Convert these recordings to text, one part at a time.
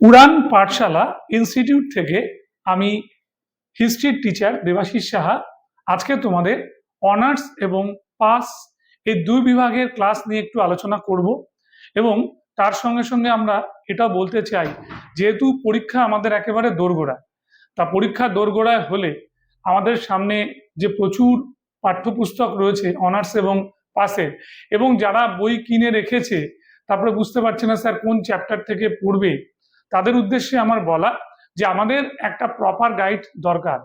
উড়ান পাঠশালা institute থেকে আমি হিস্ট্রির teacher Debashis Saha. আজকে তোমাদের অনার্স এবং পাস এই দুই বিভাগের ক্লাস নিয়ে একটু আলোচনা করব এবং তার সঙ্গে সঙ্গে আমরা এটা বলতে চাই, যেহেতু পরীক্ষা আমাদের একেবারে দোরগোড়া, তা পরীক্ষা দোরগোড়ায় হলে আমাদের সামনে যে প্রচুর পাঠ্যপুস্তক রয়েছে অনার্স এবং পাসের এবং যারা বই কিনে রেখেছে, তারপরে বুঝতে পারছে না স্যার কোন চ্যাপ্টার থেকে পড়বে তাদের উদ্দেশ্যে আমার বলা যে আমাদের একটা প্রপার গাইড দরকার,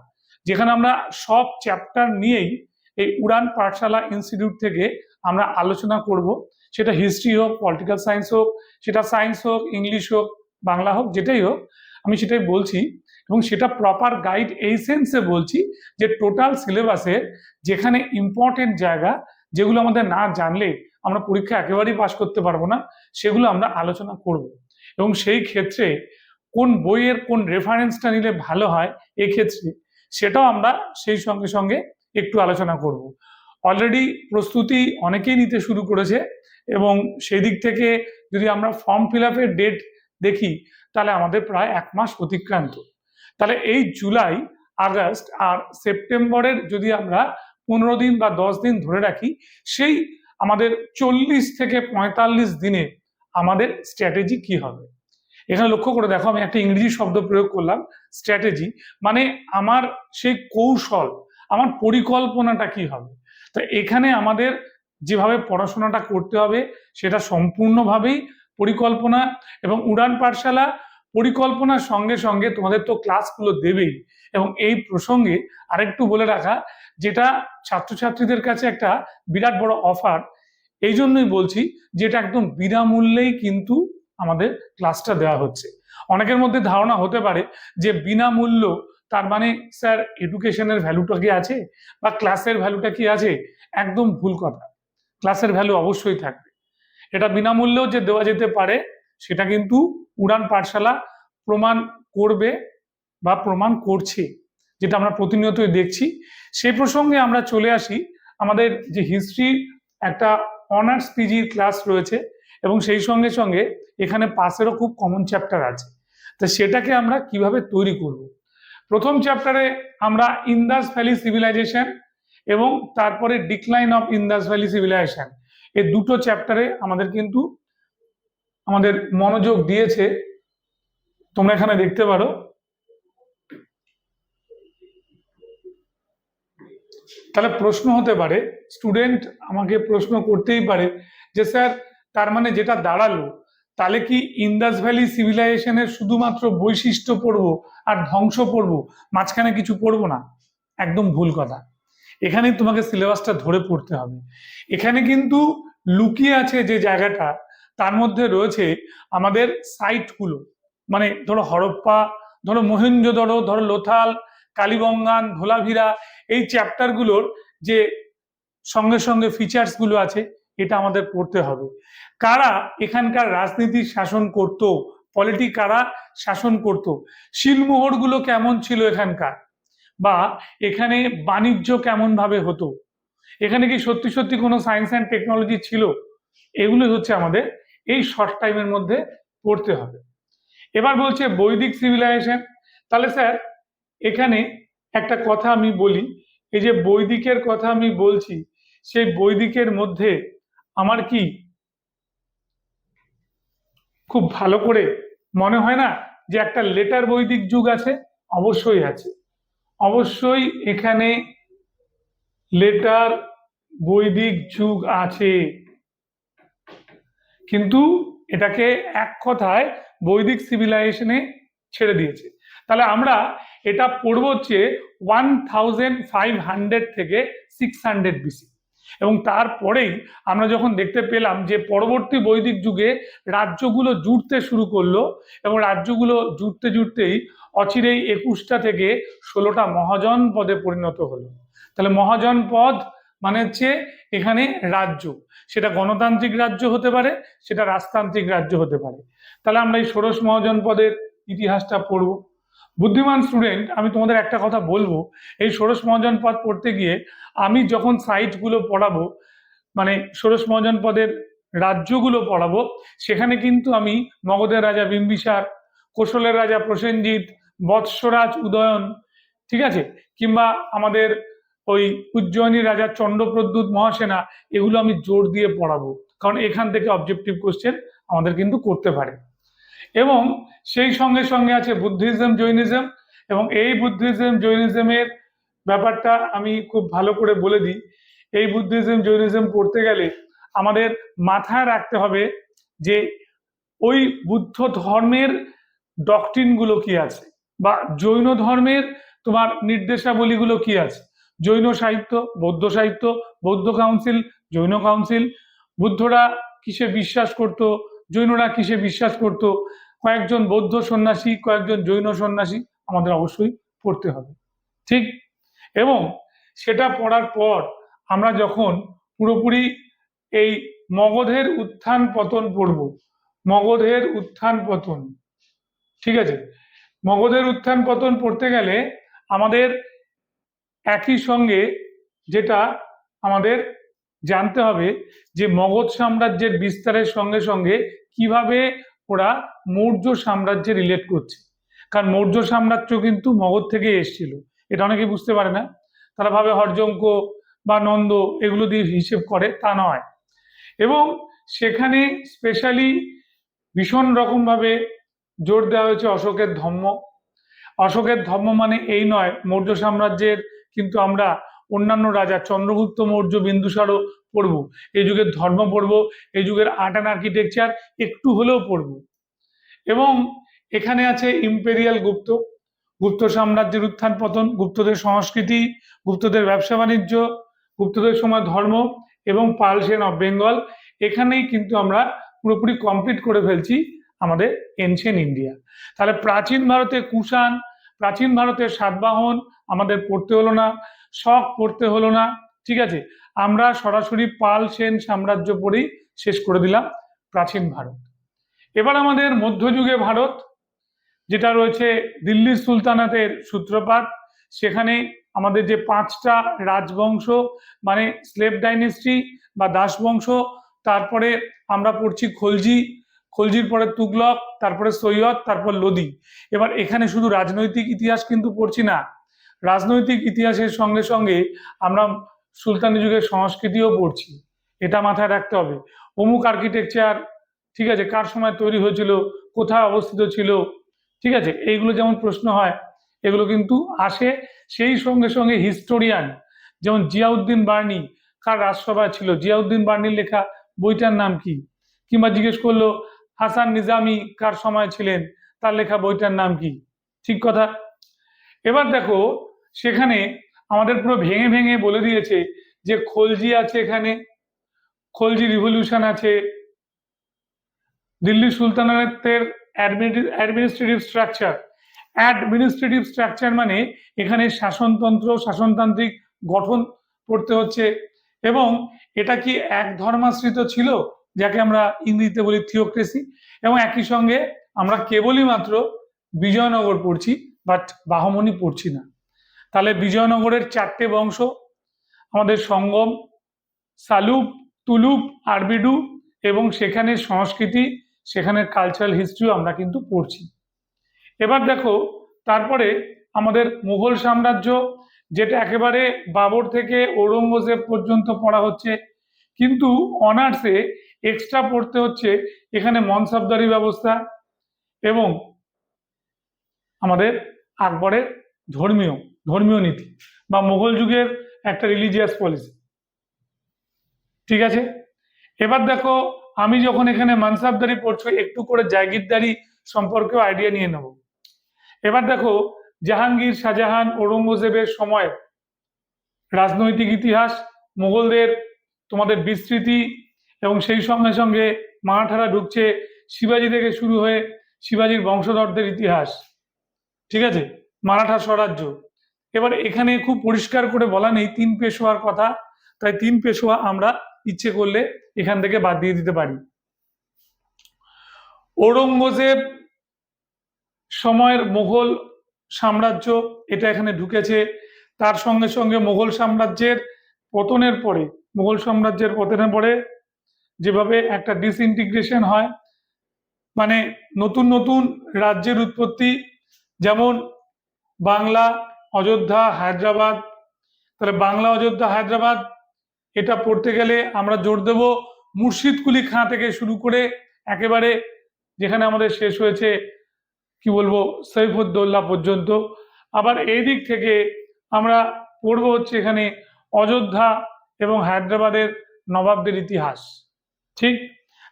যেখানে আমরা সব চ্যাপ্টার নিয়েই এই উড়ান পাঠশালা ইনস্টিটিউট থেকে আমরা আলোচনা করব। সেটা হিস্ট্রি হোক পলিটিক্যাল সায়েন্স হোক, সেটা সায়েন্স হোক ইংলিশ হোক, বাংলা হোক, যেটাই হোক, আমি সেটাই বলছি এবং সেটা প্রপার গাইড এই সেন্সে বলছি যে টোটাল সিলেবাসের যেখানে ইম্পর্টেন্ট জায়গা যেগুলো আমাদের না জানলে আমরা পরীক্ষা একেবারেই পাশ করতে পারব না, সেগুলো আমরা আলোচনা করব। এবং সেই ক্ষেত্রে কোন বইয়ের কোন রেফারেন্সটা নিলে ভালো হয়, এক্ষেত্রে সেটাও আমরা সেই সঙ্গে সঙ্গে একটু আলোচনা করব। অলরেডি প্রস্তুতি অনেকেই নিতে শুরু করেছে এবং সেই দিক থেকে যদি আমরা ফর্ম ফিল আপের ডেট দেখি, তাহলে আমাদের প্রায় এক মাস অতিক্রান্ত। তাহলে এই জুলাই আগস্ট আর সেপ্টেম্বরের যদি আমরা পনেরো দিন বা দশ দিন ধরে রাখি, সেই আমাদের চল্লিশ থেকে পঁয়তাল্লিশ দিনে আমাদের স্ট্র্যাটেজি কি হবে? এখানে লক্ষ্য করে দেখো, আমি একটা ইংরেজি শব্দ প্রয়োগ করলাম স্ট্র্যাটেজি মানে আমার সেই কৌশল, আমার পরিকল্পনাটা কি হবে? তো এখানে আমাদের যেভাবে পড়াশোনাটা করতে হবে, সেটা সম্পূর্ণভাবেই পরিকল্পনা এবং উড়ান পাঠশালা পরিকল্পনার সঙ্গে সঙ্গে তোমাদের তো ক্লাসগুলো দেবেই। এবং এই প্রসঙ্গে আরেকটু বলে রাখা, যেটা ছাত্রছাত্রীদের কাছে একটা বিরাট বড় অফার এই জন্যই বলছি যেটা একদম বিনামূল্যেই কিন্তু আমাদের ক্লাসটা দেওয়া হচ্ছে। অনেকের মধ্যে ধারণা হতে পারে যে বিনামূল্য তার মানে স্যার এডুকেশনের ভ্যালুটা কি আছে? বা ক্লাসের ভ্যালুটা কি আছে? একদম ভুল কথা। ক্লাসের ভ্যালু অবশ্যই থাকবে। এটা বিনামূল্যেও যে দেওয়া যেতে পারে, সেটা কিন্তু উড়ান পাঠশালা প্রমাণ করবে বা প্রমাণ করছে, যেটা আমরা প্রতিনিয়তই দেখছি। সেই প্রসঙ্গে আমরা চলে আসি আমাদের যে হিস্ট্রি একটা অনার্স পিজির ক্লাস রয়েছে এবং সেই সঙ্গে সঙ্গে এখানে পাসেরও খুব কমন চ্যাপ্টার আছে। তো সেটাকে আমরা কীভাবে তৈরি করব? প্রথম চ্যাপ্টারে আমরা ইন্দাস ভ্যালি সিভিলাইজেশন এবং তারপরে decline of Indus valley civilisation এই দুটো চ্যাপ্টারে আমাদের কিন্তু আমাদের মনোযোগ দিয়েছে। তোমরা এখানে দেখতে পারো। তাহলে প্রশ্ন হতে পারে স্টুডেন্ট আমাকে প্রশ্ন করতেই পারে যে স্যার, তার মানে যেটা দাঁড়াল, তাহলে কি ইন্দাস ভ্যালি সিভিলাইজেশনের শুধুমাত্র বৈশিষ্ট্য পড়ব আর ধ্বংস পড়ব? মাঝখানে কিছু পড়ব না, একদম ভুল কথা। এখানেই তোমাকে সিলেবাসটা ধরে পড়তে হবে। এখানে কিন্তু লুকিয়ে আছে যে জায়গাটা, তার মধ্যে রয়েছে আমাদের সাইটগুলো মানে ধরো হরপ্পা, ধরো মহেঞ্জোদড়ো ধরো লোথাল কালীবঙ্গান ধোলাভিরা এই চ্যাপ্টারগুলোর যে সঙ্গে সঙ্গে ফিচার্সগুলো আছে, এটা আমাদের পড়তে হবে। কারা এখানকার রাজনীতি শাসন করত? পলিটি কারা শাসন করত? শিলমোহরগুলো কেমন ছিল এখানকার? বা এখানে বাণিজ্য কেমন ভাবে হতো? এখানে কি সত্যি সত্যি কোনো সায়েন্স অ্যান্ড টেকনোলজি ছিল? এগুলো হচ্ছে আমাদের এই শর্ট টাইমের মধ্যে পড়তে হবে। এবার বলছে বৈদিক সিভিলাইজেশন তাহলে স্যার এখানে একটা কথা আমি বলি, এই যে বৈদিকের কথা আমি বলছি, সেই বৈদিকের মধ্যে আমার কি খুব ভালো করে মনে হয় না যে একটা লেটার বৈদিক যুগ আছে? অবশ্যই আছে। অবশ্যই এখানে লেটার বৈদিক যুগ আছে। কিন্তু এটাকে এক কথায় বৈদিক সিভিলাইজেশনে ছেড়ে দিয়েছে। তাহলে আমরা এটা পড়ব হচ্ছে ওয়ান থাউজেন্ড ফাইভ হান্ড্রেড থেকে সিক্স হান্ড্রেড বিসি এবং তারপরেই আমরা যখন দেখতে পেলাম যে পরবর্তী বৈদিক যুগে রাজ্যগুলো জুড়তে শুরু করল এবং রাজ্যগুলো জুড়তে জুড়তেই অচিরেই একুশটা থেকে ষোলোটা মহাজন পদে পরিণত হলো। তাহলে মহাজন পদ মানে হচ্ছে এখানে রাজ্য। সেটা গণতান্ত্রিক রাজ্য হতে পারে, সেটা রাজতান্ত্রিক রাজ্য হতে পারে। তাহলে আমরা এই ষোড়শ মহাজন পদের ইতিহাসটা পড়ব। বুদ্ধিমান স্টুডেন্ট আমি তোমাদের একটা কথা বলব। এই ষোড়শ মহাজন পদ পড়তে গিয়ে আমি যখন সাইটগুলো পড়াবো মানে ষোড়শ মহাজন পদের রাজ্যগুলো পড়াবো, সেখানে কিন্তু আমি মগধের রাজা বিম্বিসার, কোশলের রাজা প্রসেনজিৎ, বৎসরাজ উদয়ন, ঠিক আছে? কিংবা আমাদের ওই উজ্জয়িনী রাজা চন্দ্রপ্রদ্যুৎ মহাসেনা, এগুলো আমি জোর দিয়ে পড়াবো। কারণ এখান থেকে অবজেক্টিভ কোশ্চেন আমাদের কিন্তু করতে পারে। এবং সেই সঙ্গে সঙ্গে আছে বুদ্ধিজম, জৈনিজম এবং এই বুদ্ধিজম, জৈনিজমের ব্যাপারটা আমি খুব ভালো করে বলে দিই। এই বুদ্ধিজম, জৈনিজম পড়তে গেলে আমাদের মাথায় রাখতে হবে যে ওই বুদ্ধ ধর্মের ডকট্রিনগুলো কি আছে বা জৈন ধর্মের তোমার নির্দেশাবলীগুলো কি আছে? জৈন সাহিত্য, বৌদ্ধ সাহিত্য, বৌদ্ধ কাউন্সিল জৈন কাউন্সিল বুদ্ধরা কিসে বিশ্বাস করত? জৈনরা কিসে বিশ্বাস করত? কয়েকজন বৌদ্ধ সন্ন্যাসী, কয়েকজন জৈন সন্ন্যাসী আমাদের অবশ্যই পড়তে হবে। ঠিক? এবং সেটা পড়ার পর আমরা যখন পুরোপুরি এই মগধের উত্থান পতন পড়ব, মগধের উত্থান পতন, ঠিক আছে? মগধের উত্থান পতন পড়তে গেলে আমাদের একই সঙ্গে যেটা আমাদের জানতে হবে যে মগধ সাম্রাজ্যের বিস্তারের সঙ্গে সঙ্গে কীভাবে ওরা মৌর্য সাম্রাজ্যে রিলেট করছে। কারণ মৌর্য সাম্রাজ্য কিন্তু মগধ থেকে এসেছিল। এটা অনেকে বুঝতে পারে না। তারা ভাবে হরজঙ্ক বা নন্দ এগুলো দিয়ে হিসেব করে, তা নয়। এবং সেখানে স্পেশালি ভীষণ রকমভাবে জোর দেওয়া হয়েছে অশোকের ধর্ম। অশোকের ধর্ম মানে এই নয়, মৌর্য সাম্রাজ্যের কিন্তু আমরা অন্যান্য রাজা চন্দ্রগুপ্ত মৌর্য বিন্দুসারও পড়ব। এই যুগের ধর্ম পড়ব, এই যুগের আর্ট অ্যান্ড আর্কিটেকচার একটু হলেও পড়ব। এবং এখানে আছে ইম্পেরিয়াল গুপ্ত। গুপ্ত সাম্রাজ্যের উত্থান পতন, গুপ্তদের সংস্কৃতি, গুপ্তদের ব্যবসা বাণিজ্য, গুপ্তদের সময় ধর্ম এবং পাল সেন অফ বেঙ্গল এখানেই কিন্তু আমরা পুরোপুরি কমপ্লিট করে ফেলছি আমাদের এনশিয়েন্ট ইন্ডিয়া তাহলে প্রাচীন ভারতে কুষাণ, প্রাচীন ভারতের সাতবাহন আমাদের পড়তে হলো না। শখ পড়তে হলো না, ঠিক আছে? আমরা সরাসরি পাল, সেন সাম্রাজ্য পড়েই শেষ করে দিলাম প্রাচীন ভারত। এবার আমাদের মধ্যযুগে ভারত, যেটা রয়েছে দিল্লি সুলতানাতের সূত্রপাত। সেখানে আমাদের যে পাঁচটা রাজবংশ মানে স্লেভ ডাইনেস্টি বা দাসবংশ, তারপরে আমরা পড়ছি খলজি, খলজির পরে তুগলক, তারপরে সৈয়দ, তারপর লোদি। এবার এখানে শুধু রাজনৈতিক ইতিহাস কিন্তু পড়ছি না রাজনৈতিক ইতিহাসের সঙ্গে সঙ্গে আমরা সুলতানি যুগের সংস্কৃতিও পড়ছি। এটা মাথায় রাখতে হবে। অমুক আর্কিটেকচার ঠিক আছে, কার সময় তৈরি হয়েছিল, কোথায় অবস্থিত ছিল, ঠিক আছে, এইগুলো যেমন প্রশ্ন হয়, এগুলো কিন্তু আসে। সেই সঙ্গে সঙ্গে হিস্টোরিয়ান যেমন জিয়াউদ্দিন বার্নি, কার রাজসভায় ছিল? জিয়াউদ্দিন বার্নির লেখা বইটার নাম কি? কিংবা জিজ্ঞেস করল, হাসান নিজামি কার সময় ছিলেন? তার লেখা বইটার নাম কি? ঠিক কথা? এবার দেখো, সেখানে আমাদের পুরো ভেঙে ভেঙে বলে দিয়েছে যে খলজি আছে এখানে, খলজি রিভলিউশন আছে, দিল্লি সুলতানাতের অ্যাডমিনিস্ট্রেটিভ স্ট্রাকচার অ্যাডমিনিস্ট্রেটিভ স্ট্রাকচার মানে এখানে শাসনতন্ত্র, শাসনতান্ত্রিক গঠন পড়তে হচ্ছে এবং এটা কি এক ধর্মাশ্রিত ছিল, যাকে আমরা ইংরেজিতে বলি থিওক্রেসি এবং একই সঙ্গে আমরা কেবলই মাত্র বিজয়নগর পড়ছি বাট বাহমনি পড়ছি না। তাহলে বিজয়নগরের চারটে বংশ, আমাদের সঙ্গম, সালুপ, তুলুপ, আরবিডু এবং সেখানে সংস্কৃতি, সেখানের কালচারাল হিস্ট্রিও আমরা কিন্তু পড়ছি। এবার দেখো, তারপরে আমাদের মুঘল সাম্রাজ্য, যেটা একেবারে বাবর থেকে ঔরঙ্গজেব পর্যন্ত পড়া হচ্ছে, কিন্তু অনার্সে এক্সট্রা পড়তে হচ্ছে এখানে মনসাবদারি ব্যবস্থা এবং আমাদের আকবরের ধর্মীয় ধর্মীয় নীতি বা মুঘল যুগের একটা রিলিজিয়াস পলিসি ঠিক আছে? এবার দেখো, আমি যখন এখানে মানসাবদারি পড়ছো, একটু করে জায়গিরদারি সম্পর্কেও আইডিয়া নিয়ে নেব। এবার দেখো, জাহাঙ্গীর শাহজাহান ঔরঙ্গজেবের সময় রাজনৈতিক ইতিহাস, মোগলদের তোমাদের বিস্তৃতি এবং সেই সঙ্গে সঙ্গে মারাঠারা ঢুকছে, শিবাজি থেকে শুরু হয়ে শিবাজির বংশধরদের ইতিহাস। ঠিক আছে? মারাঠা স্বরাজ্য। এবার এখানে খুব পরিষ্কার করে বলা নেই, তিন পেশোয়ার কথা। তাই তিন পেশোয়া আমরা ইচ্ছে করলে এখান থেকে বাদ দিয়ে দিতে পারি। ঔরঙ্গজেব সময়ের মুঘল সাম্রাজ্য, এটা এখানে ঢুকেছে। তার সঙ্গে সঙ্গে মুঘল সাম্রাজ্যের পতনের পরে, মুঘল সাম্রাজ্যের পতনের পরে যেভাবে একটা ডিসইন্টিগ্রেশন হয় মানে নতুন নতুন রাজ্যের উৎপত্তি যেমন বাংলা, অযোধ্যা, হায়দ্রাবাদ। তাহলে বাংলা, অযোধ্যা, হায়দ্রাবাদ, এটা পড়তে গেলে আমরা জোর দেব মুর্শিদকুলি খাঁ থেকে শুরু করে একেবারে যেখানে আমাদের শেষ হয়েছে, কি বলব সৈফুদ্দৌল্লা পর্যন্ত। আবার এই দিক থেকে আমরা পড়ব হচ্ছে এখানে অযোধ্যা এবং হায়দ্রাবাদের নবাবদের ইতিহাস। ঠিক?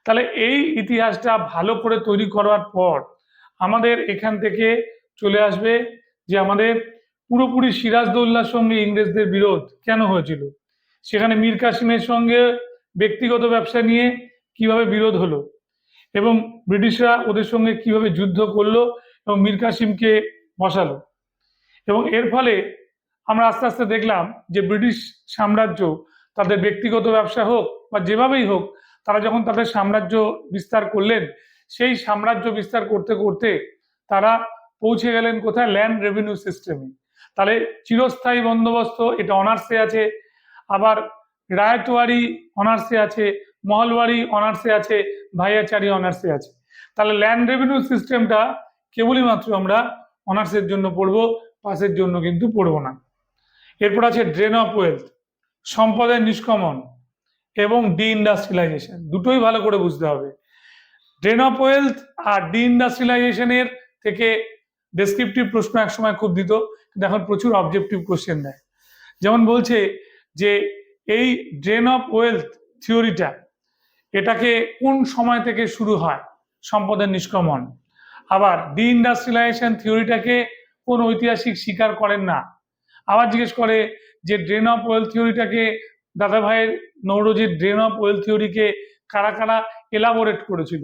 তাহলে এই ইতিহাসটা ভালো করে তৈরি করার পর আমাদের এখান থেকে চলে আসবে যে আমাদের পুরোপুরি সিরাজদৌল্লার সঙ্গে ইংরেজদের বিরোধ কেন হয়েছিল? সেখানে মীর কাসিমের সঙ্গে ব্যক্তিগত ব্যবসা নিয়ে কীভাবে বিরোধ হলো? এবং ব্রিটিশরা ওদের সঙ্গে কীভাবে যুদ্ধ করল এবং মীর কাসিমকে বসালো? এবং এর ফলে আমরা আস্তে আস্তে দেখলাম যে ব্রিটিশ সাম্রাজ্য তাদের ব্যক্তিগত ব্যবসা হোক বা যেভাবেই হোক, তারা যখন তাদের সাম্রাজ্য বিস্তার করলেন, সেই সাম্রাজ্য বিস্তার করতে করতে তারা পৌঁছে গেলেন কোথায়? ল্যান্ড রেভিনিউ সিস্টেমে তাহলে চিরস্থায়ী বন্দোবস্ত, এটা অনার্সে আছে। আবার রায়তওয়ারি অনার্সে আছে, মহলওয়ারি অনার্সে আছে, ভাইয়াচারি অনার্সে আছে। তাহলে ল্যান্ড রেভিনিউ সিস্টেমটা কেবলই মাত্র আমরা অনার্সের জন্য পড়ব পাসের জন্য কিন্তু পড়ব না। এরপর আছে ড্রেন অফ ওয়েলথ সম্পদের নিষ্কমন এবং ডি ইন্ডাস্ট্রিয়ালাইজেশন দুটোই ভালো করে বুঝতে হবে। ড্রেন অফ ওয়েলথ আর ডি ইন্ডাস্ট্রিয়ালাইজেশনের থেকে ডেসক্রিপটিভ প্রশ্ন একসময় খুব দিত, কিন্তু এখন প্রচুর অবজেক্টিভ কোশ্চেন দেয়। যেমন বলছে যে, এই ড্রেন অফ ওয়েলথ থিওরিটা এটাকে কোন সময় থেকে শুরু হয়? সম্পদের নিষ্ক্রমণ। আবার ডি ইন্ডাস্ট্রিয়ালাইজেশন থিওরিটাকে কোন ঐতিহাসিক স্বীকার করেন না। আবার জিজ্ঞেস করে যে ড্রেন অফ ওয়েলথ থিওরিটাকে দাদা ভাইয়ের নৌরজির ড্রেন অফ ওয়েলথ থিওরিকে কারা কারা এলাবোরেট করেছিল?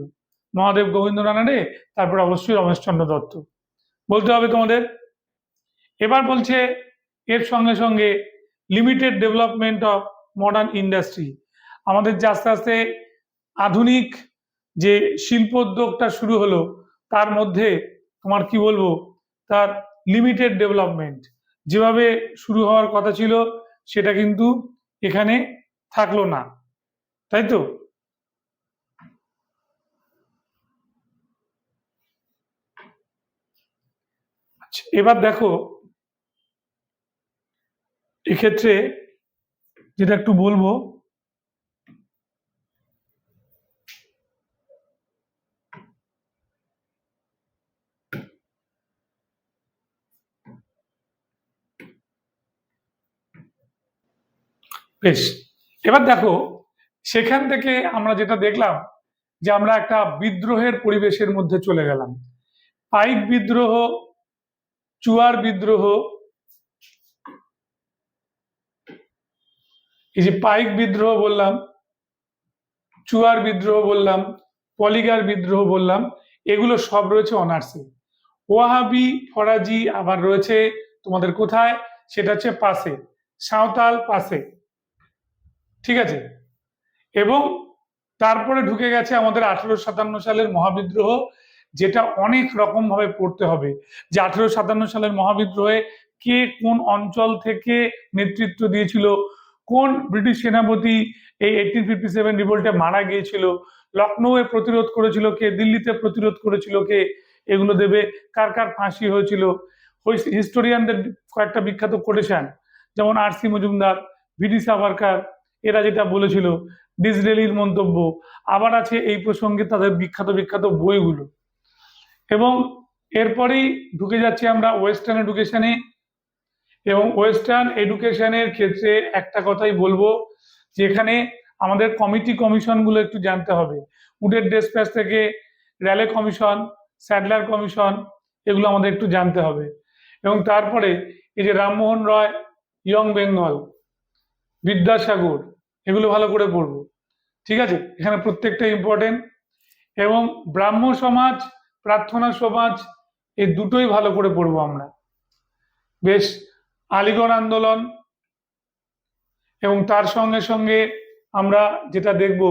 মহাদেব গোবিন্দ রানাডে তারপর অবশ্যই রমেশচন্দ্র দত্ত। বলতে হবে তোমাদের। এবার বলছে, এর সঙ্গে সঙ্গে limited development of modern industry আমাদের যে আস্তে আস্তে আধুনিক যে শিল্পোদ্যোগটা শুরু হলো, তার মধ্যে তোমার কি বলব, তার লিমিটেড ডেভেলপমেন্ট যেভাবে শুরু হওয়ার কথা ছিল, সেটা কিন্তু এখানে থাকল না। তাই তো আচ্ছা এবার দেখো, এক্ষেত্রে যেটা একটু বলব, বেশ, এবার দেখো, সেখান থেকে আমরা যেটা দেখলাম যে আমরা একটা বিদ্রোহের পরিবেশের মধ্যে চলে গেলাম। পাইক বিদ্রোহ চুয়ার বিদ্রোহ, এই যে পাইক বিদ্রোহ বললাম, চুয়ার বিদ্রোহ বললাম, পলিগার বিদ্রোহ বললাম, এগুলো সব রয়েছে অনার্সে। ওয়াহাবি, ফরাজি আবার রয়েছে তোমাদের কোথায়? সেটা হচ্ছে পাশে, সাঁওতাল পাশে। ঠিক আছে? এবং তারপরে ঢুকে গেছে আমাদের আঠেরো সাতান্ন সালের মহাবিদ্রোহ যেটা অনেক রকম ভাবে পড়তে হবে যে আঠেরো সাতান্ন সালের মহাবিদ্রোহে কে কোন অঞ্চল থেকে নেতৃত্ব দিয়েছিল, কোন ব্রিটিশ সেনাপতি এই এইটিন ফিফটি সেভেন রিভোল্টে মারা গিয়েছিল লখনৌয়ে প্রতিরোধ করেছিল কে, দিল্লিতে প্রতিরোধ করেছিল কে, এগুলো দেবে, কার কার ফাঁসি হয়েছিল। হিস্টোরিয়ানদের কয়েকটা বিখ্যাত কোটেশন যেমন R C Majumdar VD Savarkar, এরা যেটা বলেছিল, ডিসরেলির মন্তব্য। আবার আছে এই প্রসঙ্গে তাদের বিখ্যাত বিখ্যাত বইগুলো। এবং এরপরেই ঢুকে যাচ্ছি আমরা ওয়েস্টার্ন এডুকেশনে এবং ওয়েস্টার্ন এডুকেশনের ক্ষেত্রে একটা কথাই বলব যে এখানে আমাদের কমিটি কমিশনগুলো একটু জানতে হবে। উডের ডেসপ্যাচ থেকে র্যালে কমিশন স্যাডলার কমিশন এগুলো আমাদের একটু জানতে হবে। এবং তারপরে এই যে রামমোহন রয় ইয়ং বেঙ্গল বিদ্যাসাগর, এগুলো ভালো করে পড়ব। ঠিক আছে? এখানে প্রত্যেকটা ইম্পর্টেন্ট এবং ব্রাহ্ম সমাজ প্রার্থনা সমাজ এই দুটোই ভালো করে পড়ব আমরা। বেশ, আলিগড় আন্দোলন এবং তার সঙ্গে সঙ্গে আমরা যেটা দেখব,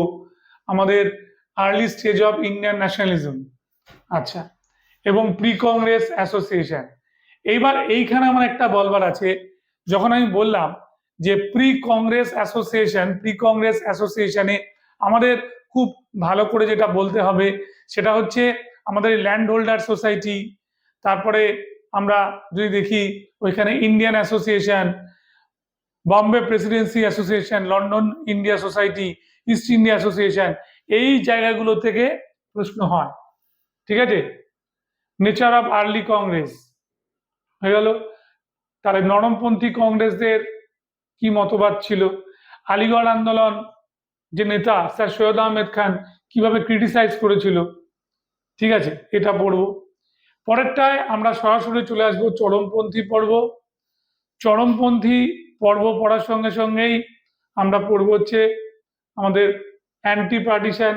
আমাদের early stage of Indian nationalism. আচ্ছা এবং প্রি কংগ্রেস অ্যাসোসিয়েশন। এইবার এইখানে আমার একটা বলবার আছে, যখন আমি বললাম যে pre Congress association pre Congress অ্যাসোসিয়েশনে আমাদের খুব ভালো করে যেটা বলতে হবে, সেটা হচ্ছে আমাদের ল্যান্ড হোল্ডার সোসাইটি তারপরে আমরা যদি দেখি ওইখানে Indian association Bombay presidency association London India society East India association এই জায়গাগুলো থেকে প্রশ্ন হয়। ঠিক আছে? নেচার অফ আর্লি কংগ্রেস হয়ে গেল। তাহলে নরমপন্থী কংগ্রেসদের কি মতবাদ ছিল? আলিগড় আন্দোলন যে নেতা স্যার সৈয়দ আহমেদ খান কীভাবে ক্রিটিসাইজ করেছিল? ঠিক আছে, এটা পড়ব। পরেরটায় আমরা সরাসরি চলে আসব চরমপন্থী পর্ব। চরমপন্থী পর্ব পড়ার সঙ্গে সঙ্গেই আমরা পড়ব হচ্ছে আমাদের anti partition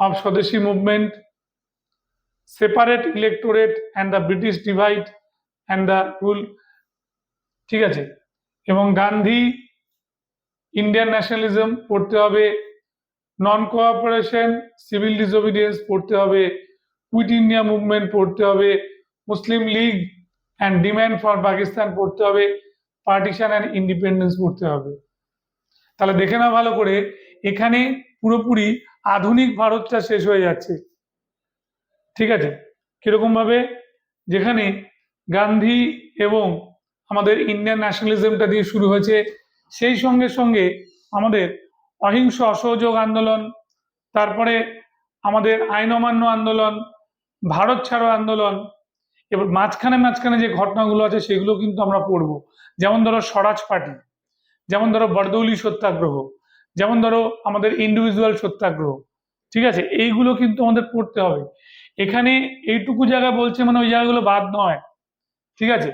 of swadeshi movement separate electorate and the British divide and the rule ঠিক আছে? এবং গান্ধী ইন্ডিয়ান ন্যাশনালিজম পড়তে হবে নন কোঅপারেশন সিভিল ডিসোবিডিয়েন্স পড়তে হবে কুইট ইন্ডিয়া মুভমেন্ট পড়তে হবে Muslim league and demand for Pakistan পড়তে হবে পার্টিশন অ্যান্ড ইন্ডিপেন্ডেন্স পড়তে হবে। তাহলে দেখে না ভালো করে, এখানে পুরোপুরি আধুনিক ভারতটা শেষ হয়ে যাচ্ছে। ঠিক আছে? কীরকম ভাবে? যেখানে গান্ধী এবং আমাদের ইন্ডিয়ান ন্যাশনালিজমটা দিয়ে শুরু হয়েছে, সেই সঙ্গে সঙ্গে আমাদের অহিংস অসহযোগ আন্দোলন, তারপরে আমাদের আইন অমান্য আন্দোলন, ভারত ছাড়ো আন্দোলন, এবার মাঝখানে মাঝখানে যে ঘটনাগুলো আছে সেগুলো কিন্তু আমরা পড়ব। যেমন ধরো স্বরাজ পার্টি, যেমন ধরো বরদৌলি সত্যাগ্রহ, যেমন ধরো আমাদের ইন্ডিভিজুয়াল সত্যাগ্রহ, ঠিক আছে? এইগুলো কিন্তু আমাদের পড়তে হবে। এখানে এইটুকু জায়গা বলছে মানে ওই জায়গাগুলো বাদ নয়, ঠিক আছে?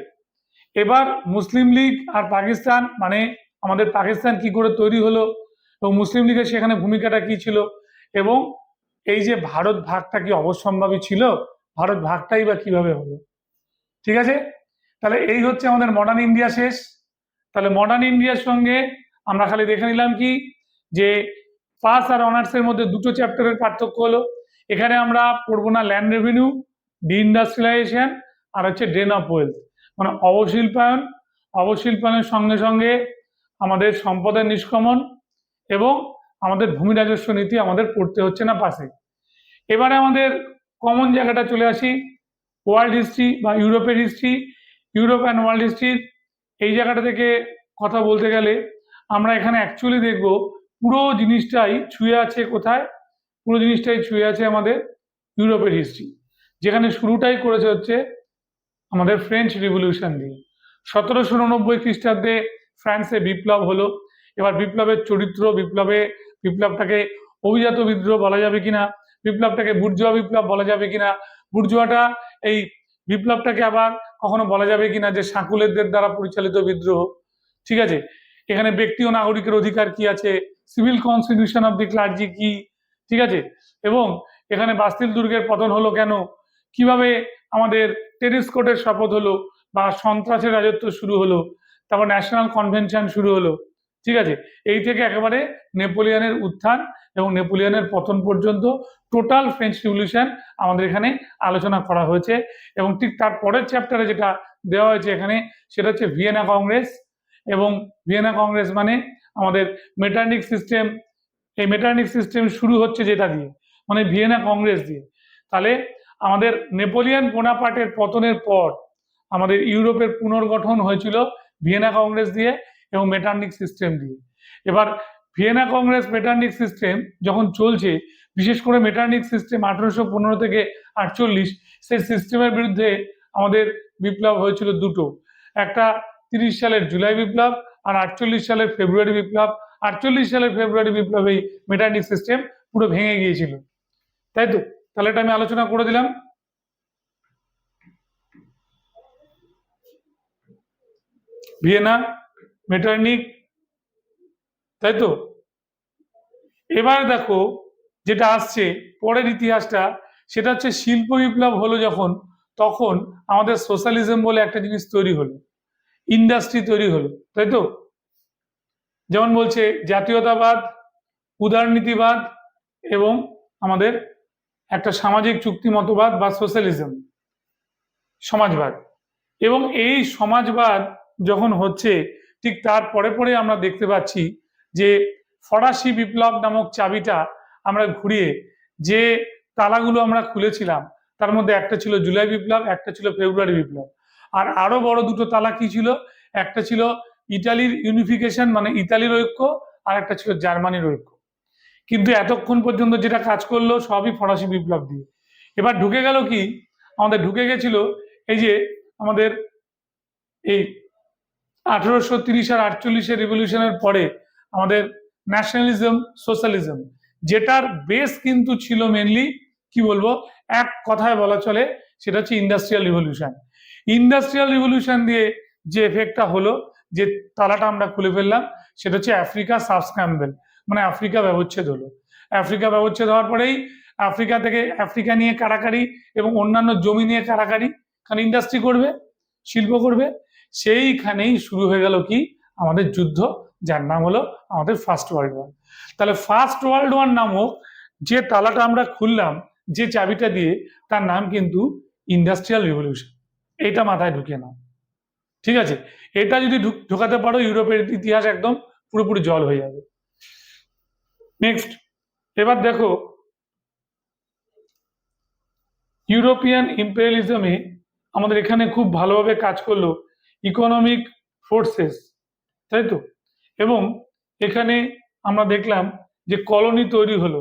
এবার মুসলিম লীগ আর পাকিস্তান মানে আমাদের পাকিস্তান কি করে তৈরি হলো? এবং মুসলিম লীগের সেখানে ভূমিকাটা কি ছিল? এবং এই যে ভারত ভাগটা কি অবশ্যম্ভাবী ছিল? ভারত ভাগটাই বা কীভাবে হলো? ঠিক আছে? তাহলে এই হচ্ছে আমাদের মডার্ন ইন্ডিয়া শেষ। তাহলে মডার্ন ইন্ডিয়ার সঙ্গে আমরা খালি দেখে নিলাম কি? যে পাস আর অনার্সের মধ্যে দুটো চ্যাপ্টারের পার্থক্য হলো। এখানে আমরা পড়ব না ল্যান্ড রেভিনিউ ডি ইন্ডাস্ট্রিয়ালাইজেশন আর হচ্ছে ড্রেন অফ ওয়েলথ মানে অবশিল্পায়ন, অবশিল্পায়নের সঙ্গে সঙ্গে আমাদের সম্পদের নিষ্কমন এবং আমাদের ভূমি রাজস্ব নীতি আমাদের পড়তে হচ্ছে না পাশে। এবারে আমাদের কমন জায়গাটা চলে আসি ওয়ার্ল্ড হিস্ট্রি বা ইউরোপের হিস্ট্রি ইউরোপ অ্যান্ড ওয়ার্ল্ড হিস্ট্রির এই জায়গাটা থেকে কথা বলতে গেলে আমরা এখানে অ্যাকচুয়ালি দেখব পুরো জিনিসটাই ছুঁয়ে আছে কোথায়? পুরো জিনিসটাই ছুঁয়ে আছে আমাদের ইউরোপের হিস্ট্রি যেখানে শুরুটাই করেছে হচ্ছে আমাদের ফ্রেঞ্চ রিভলিউশন দিয়ে। সতেরোশো উননব্বই খ্রিস্টাব্দে ফ্রান্সে বিপ্লব হলো। এবার বিপ্লবের চরিত্র, বিপ্লবে, বিপ্লবটাকে অভিজাত বিদ্রোহ বলা যাবে কিনা, বিপ্লবটাকে বুর্জুয়া বিপ্লব বলা যাবে কিনা, বুর্জুয়াটা এই বিপ্লবটাকে আবার কখনো বলা যাবে কিনা যে সাকুলেরদের দ্বারা পরিচালিত বিদ্রোহ। ঠিক আছে? এখানে ব্যক্তি ও নাগরিকের অধিকার কি আছে? Civil constitution of the clergy কি? ঠিক আছে? এবং এখানে বাস্তিল দুর্গের পতন হলো কেন? কীভাবে আমাদের টেরিস কোর্টের শপথ হলো বা সন্ত্রাসের রাজত্ব শুরু হলো? তারপর ন্যাশনাল কনভেনশন শুরু হলো। ঠিক আছে? এই থেকে একেবারে নেপোলিয়নের উত্থান এবং নেপোলিয়নের পতন পর্যন্ত টোটাল ফ্রেঞ্চ রিভলিউশন আমাদের এখানে আলোচনা করা হয়েছে এবং ঠিক তার পরের চ্যাপ্টারে যেটা দেওয়া হয়েছে এখানে সেটা হচ্ছে ভিয়েনা কংগ্রেস এবং ভিয়েনা কংগ্রেস মানে আমাদের মেটার্নিক সিস্টেম এই মেটার্নিক সিস্টেম শুরু হচ্ছে যেটা দিয়ে? মানে ভিয়েনা কংগ্রেস দিয়ে। তাহলে আমাদের নেপোলিয়ান বোনাপার্টের পতনের পর আমাদের ইউরোপের পুনর্গঠন হয়েছিল ভিয়েনা কংগ্রেস দিয়ে এবং মেটার্নিক সিস্টেম দিয়ে। এবার ভিয়েনা কংগ্রেস মেটার্নিক সিস্টেম যখন চলছে, বিশেষ করে মেটার্নিক সিস্টেম আঠারোশো পনেরো থেকে আটচল্লিশ, সেই সিস্টেমের বিরুদ্ধে আমাদের বিপ্লব হয়েছিল দুটো। একটা তিরিশ সালের জুলাই বিপ্লব আর আটচল্লিশ সালের ফেব্রুয়ারি বিপ্লব। আটচল্লিশ সালের ফেব্রুয়ারি বিপ্লবেই মেটার্নিক সিস্টেম পুরো ভেঙে গিয়েছিল। তাই তো? তাহলে এটা আমি আলোচনা করে দিলাম। ভিয়েনা মেটার্নিক, তাই তো? এবার দেখো যেটা আসছে, পরের ইতিহাসটা, সেটা হচ্ছে শিল্প বিপ্লব হলো যখন, তখন আমাদের সোশ্যালিজম বলে একটা জিনিস তৈরি হলো, ইন্ডাস্ট্রি তৈরি হলো, তাই তো? যেমন বলছে জাতীয়তাবাদ, উদারনীতিবাদ এবং আমাদের একটা সামাজিক চুক্তি মতবাদ বা সোশ্যালিজম, সমাজবাদ। এবং এই সমাজবাদ যখন হচ্ছে ঠিক তার পরে পরে আমরা দেখতে পাচ্ছি যে ফরাসি বিপ্লব নামক চাবিটা আমরা ঘুরিয়ে যে তালাগুলো আমরা খুলেছিলাম, তার মধ্যে একটা ছিল জুলাই বিপ্লব, একটা ছিল ফেব্রুয়ারি বিপ্লব। আর আরও বড় দুটো তালা কি ছিল? একটা ছিল ইটালির ইউনিফিকেশন মানে ইতালির ঐক্য, আর একটা ছিল জার্মানির ঐক্য। কিন্তু এতক্ষণ পর্যন্ত যেটা কাজ করল সবই ফরাসি বিপ্লব দিয়ে। এবার ঢুকে গেল কি? আমাদের ঢুকে গেছিল এই যে আমাদের এই আঠেরোশো তিরিশ আর আটচল্লিশের রেভলিউশনের পরে আমাদের ন্যাশনালিজম সোশ্যালিজম যেটার বেস কিন্তু ছিল মেনলি কি বলব, এক কথায় বলা চলে, সেটা হচ্ছে ইন্ডাস্ট্রিয়াল রিভলিউশন ইন্ডাস্ট্রিয়াল রিভলিউশন দিয়ে যে এফেক্টটা হলো, যে তালাটা আমরা খুলে ফেললাম, সেটা হচ্ছে আফ্রিকা সাবস্ক্যাম্বেল মানে আফ্রিকা ব্যবচ্ছেদ হলো। আফ্রিকা ব্যবচ্ছেদ হওয়ার পরেই আফ্রিকা থেকে আফ্রিকা নিয়ে কারাকারি এবং অন্যান্য জমি নিয়ে কারাকারি, কারণ ইন্ডাস্ট্রি করবে, শিল্প করবে সেইখানেই শুরু হয়ে গেল কি? আমাদের যুদ্ধ, যার নাম হলো আমাদের ফার্স্ট ওয়ার্ল্ড ওয়ার তাহলে ফার্স্ট ওয়ার্ল্ড ওয়ার নামক যে তালাটা আমরা খুললাম, যে চাবিটা দিয়ে, তার নাম কিন্তু ইন্ডাস্ট্রিয়াল রিভলিউশন এটা মাথায় ঢুকে নাও। ঠিক আছে? এটা যদি ঢুক- ঢোকাতে পারো, ইউরোপের ইতিহাস একদম পুরোপুরি জল হয়ে যাবে। নেক্সট এবার দেখো ইউরোপিয়ান ইম্পেরিয়ালিজমে আমাদের এখানে খুব ভালোভাবে কাজ করল ইকোনমিক ফোর্সেস তাই তো? এবং এখানে আমরা দেখলাম যে কলোনি তৈরি হলো,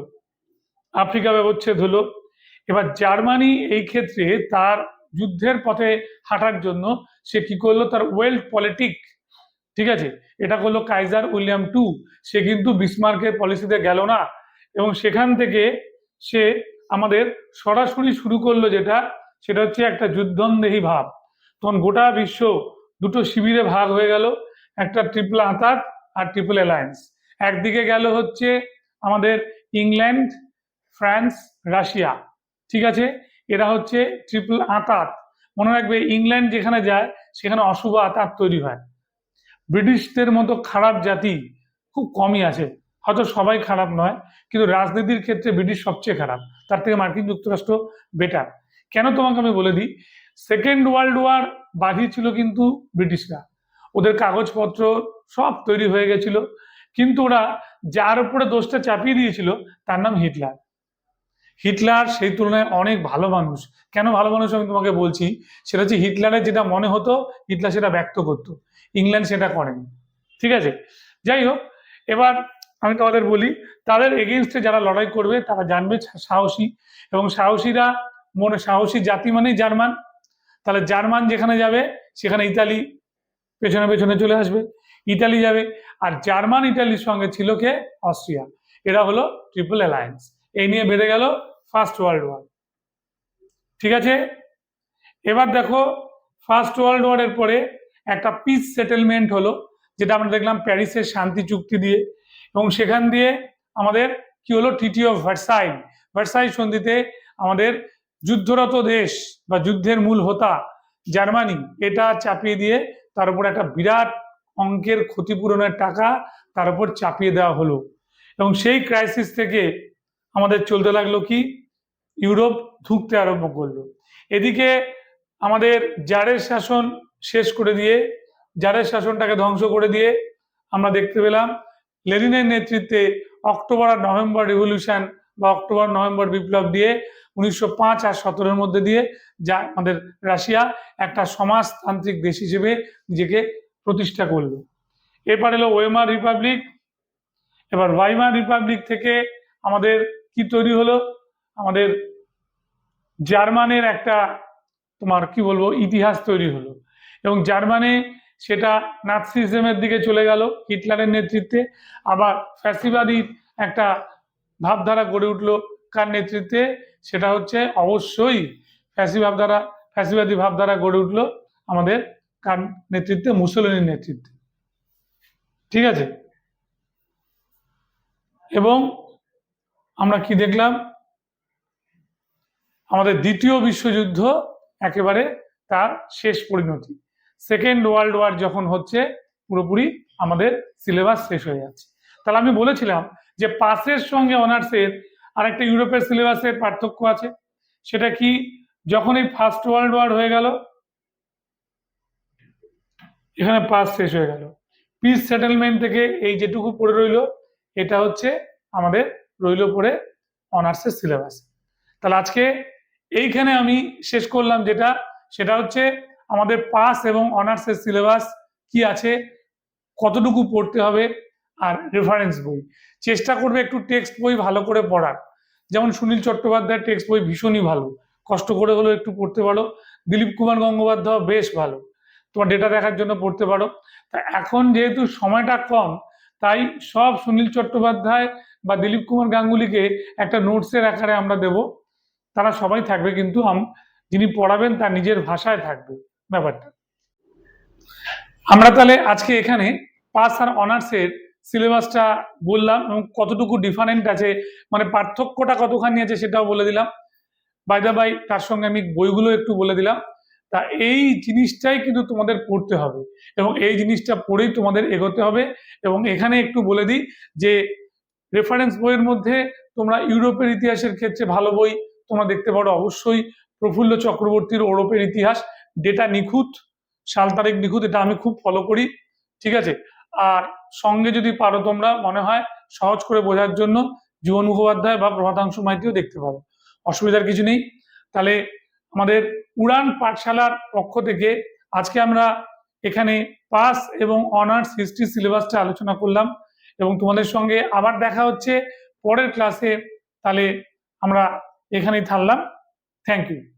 আফ্রিকা ব্যবচ্ছেদ হলো, এবার জার্মানি এই ক্ষেত্রে তার যুদ্ধের পথে হাঁটার জন্য সে কি করল? তার ওয়েল্ড পলিটিক, ঠিক আছে? এটা করল কাইজার উইলিয়াম টু, সে কিন্তু বিসমার্কের পলিসিতে গেল না। এবং সেখান থেকে সে আমাদের সরাসরি শুরু করল যেটা, সেটা হচ্ছে একটা যুদ্ধন্দেহী ভাব। তখন গোটা বিশ্ব দুটো শিবিরে ভাগ হয়ে গেল, একটা ট্রিপল আতাত আর ট্রিপল অ্যালায়েন্স একদিকে গেল হচ্ছে আমাদের ইংল্যান্ড, ফ্রান্স, রাশিয়া। ঠিক আছে? এরা হচ্ছে ট্রিপল আতাত। মনে রাখবে, ইংল্যান্ড যেখানে যায়, সেখানে অশুভ আতাত তৈরি হয়। ব্রিটিশদের মতো খারাপ জাতি খুব কমই আছে। হয়তো সবাই খারাপ নয়, কিন্তু রাজনীতির ক্ষেত্রে ব্রিটিশ সবচেয়ে খারাপ। তার থেকে মার্কিন যুক্তরাষ্ট্র বেটার কেন তোমাকে আমি বলে দিই? সেকেন্ড ওয়ার্ল্ড ওয়ার বাঁধিয়েছিল কিন্তু ব্রিটিশরা। ওদের কাগজপত্র সব তৈরি হয়ে গেছিল, কিন্তু ওরা যার উপরে দোষটা চাপিয়ে দিয়েছিল, তার নাম হিটলার। হিটলার সেই তুলনায় অনেক ভালো মানুষ। কেন ভালো মানুষ আমি তোমাকে বলছি? সেটা হচ্ছে হিটলারের যেটা মনে হতো, হিটলার সেটা ব্যক্ত করতো। ইংল্যান্ড সেটা করেনি। ঠিক আছে? যাই হোক, এবার আমি তোমাদের বলি, তাদের এগেনস্টে যারা লড়াই করবে, তারা জানবে সাহসী। এবং সাহসীরা মনে, সাহসী জাতি মানেই জার্মান। তাহলে জার্মান যেখানে যাবে, সেখানে ইতালি পেছনে পেছনে চলে আসবে। ইতালি যাবে, আর জার্মান ইতালির সঙ্গে ছিল কে? অস্ট্রিয়া। এরা হলো ট্রিপল অ্যালায়েন্স। এই নিয়ে বেড়ে গেল ফার্স্ট ওয়ার্ল্ড ওয়ার। ঠিক আছে? এবার দেখো, ফার্স্ট ওয়ার্ল্ড ওয়ারের পরে একটা পিস সেটেলমেন্ট হলো, যেটা আমরা দেখলাম প্যারিসের শান্তি চুক্তি দিয়ে। এবং সেখান দিয়ে আমাদের কি হলো? টিটি অফ ভার্সাই ভার্সাই সন্ধিতে আমাদের যুদ্ধরত দেশ বা যুদ্ধের মূল হোতা জার্মানি, এটা চাপিয়ে দিয়ে তার উপর একটা বিরাট অঙ্কের ক্ষতিপূরণের টাকা তার উপর চাপিয়ে দেওয়া হলো। এবং সেই ক্রাইসিস থেকে আমাদের চলতে লাগল কি? ইউরোপ ধুঁকতে আরম্ভ করল। এদিকে আমাদের জারের শাসন শেষ করে দিয়ে, জারের শাসনটাকে ধ্বংস করে দিয়ে আমরা দেখতে পেলাম লেনিনের নেতৃত্বে অক্টোবর আর নভেম্বর রিভলিউশন বা অক্টোবর নভেম্বর বিপ্লব দিয়ে উনিশশো পাঁচ আর সতেরোর মধ্যে দিয়ে যা আমাদের রাশিয়া একটা সমাজতান্ত্রিক দেশ হিসেবে নিজেকে প্রতিষ্ঠা করল। এরপর এলো ওয়েমার রিপাবলিক। এবার ওয়াইমার রিপাবলিক থেকে আমাদের কি তৈরি হলো? আমাদের জার্মানের একটা তোমার কি বলব, ইতিহাস তৈরি হলো। এবং জার্মানে সেটা নাৎসিজমের দিকে চলে গেল হিটলারের নেতৃত্বে। আবার ফ্যাসিবাদী একটা ভাবধারা গড়ে উঠল কার নেতৃত্বে সেটা হচ্ছে অবশ্যই ফ্যাসি ভাবধারা ফ্যাসিবাদী ভাবধারা গড়ে উঠল আমাদের কার নেতৃত্বে? মুসলিনের নেতৃত্বে। ঠিক আছে? এবং আমরা কি দেখলাম? আমাদের দ্বিতীয় বিশ্বযুদ্ধ একেবারে তার শেষ পরিণতি। সেকেন্ড ওয়ার্ল্ড ওয়ার যখন হচ্ছে, পুরোপুরি আমাদের সিলেবাস শেষ হয়ে যাচ্ছে। তাহলে আমি বলেছিলাম যে পাসের সঙ্গে অনার্সের আরেকটা ইউরোপের সিলেবাসের পার্থক্য আছে। সেটা কি যখন এই ফার্স্ট ওয়ার্ল্ড ওয়ার হয়ে গেল, এখানে পাস শেষ হয়ে গেল। পিস সেটেলমেন্ট থেকে এই যেটুকু পড়ে রইল, এটা হচ্ছে আমাদের রইল পড়ে অনার্সের সিলেবাস তাহলে আজকে এইখানে আমি শেষ করলাম যেটা, সেটা হচ্ছে আমাদের পাস এবং অনার্সের সিলেবাস কি আছে, কতটুকু পড়তে হবে আর রেফারেন্স বই। চেষ্টা করবে একটু টেক্সট বই ভালো করে পড়ার। যেমন সুনীল চট্টোপাধ্যায়ের টেক্সট বই ভীষণই ভালো। কষ্ট করে হলেও একটু পড়তে পারো। দিলীপ কুমার গঙ্গোপাধ্যায় বেশ ভালো। তোমার ডেটা দেখার জন্য পড়তে পারো। তা এখন যেহেতু সময়টা কম, তাই সব সুনীল চট্টোপাধ্যায় বা দিলীপ কুমার গাঙ্গুলিকে একটা নোটসের আকারে আমরা দেব। তারা সবাই থাকবে কিন্তু যিনি পড়াবেন তার নিজের ভাষায় থাকবে ব্যাপারটা। আমরা তাহলে আজকে এখানে পাস আর অনার্সের সিলেবাসটা বললাম এবং কতটুকু ডিফারেন্ট আছে মানে পার্থক্যটা কতখানি আছে সেটাও বলে দিলাম। বাইদা বাই তার সঙ্গে আমি বইগুলো একটু বলে দিলাম। তা এই জিনিসটাই কিন্তু তোমাদের পড়তে হবে এবং এই জিনিসটা পড়েই তোমাদের এগোতে হবে এবং এখানে একটু বলে দিই যে রেফারেন্স বইয়ের মধ্যে তোমরা ইউরোপের ইতিহাসের ক্ষেত্রে ভালো বই তোমরা দেখতে পারো অবশ্যই। প্রফুল্ল চক্রবর্তীর ওরপের ইতিহাস, ডেটা নিখুঁত, সাল তারিখ নিখুঁত, এটা আমি খুব ফলো করি, ঠিক আছে? আর সঙ্গে যদি পারো তোমরা, মনে হয় সহজ করে বোঝার জন্য জীবন মুখোপাধ্যায় বা প্রভাতাংশু মাইতিও দেখতে পাবো অসুবিধার কিছু নেই। তাহলে আমাদের উড়ান পাঠশালার পক্ষ থেকে আজকে আমরা এখানে পাস এবং অনার্স হিস্ট্রি সিলেবাসটা আলোচনা করলাম এবং তোমাদের সঙ্গে আবার দেখা হচ্ছে পরের ক্লাসে। তাহলে আমরা এখানেই থামলাম। Thank you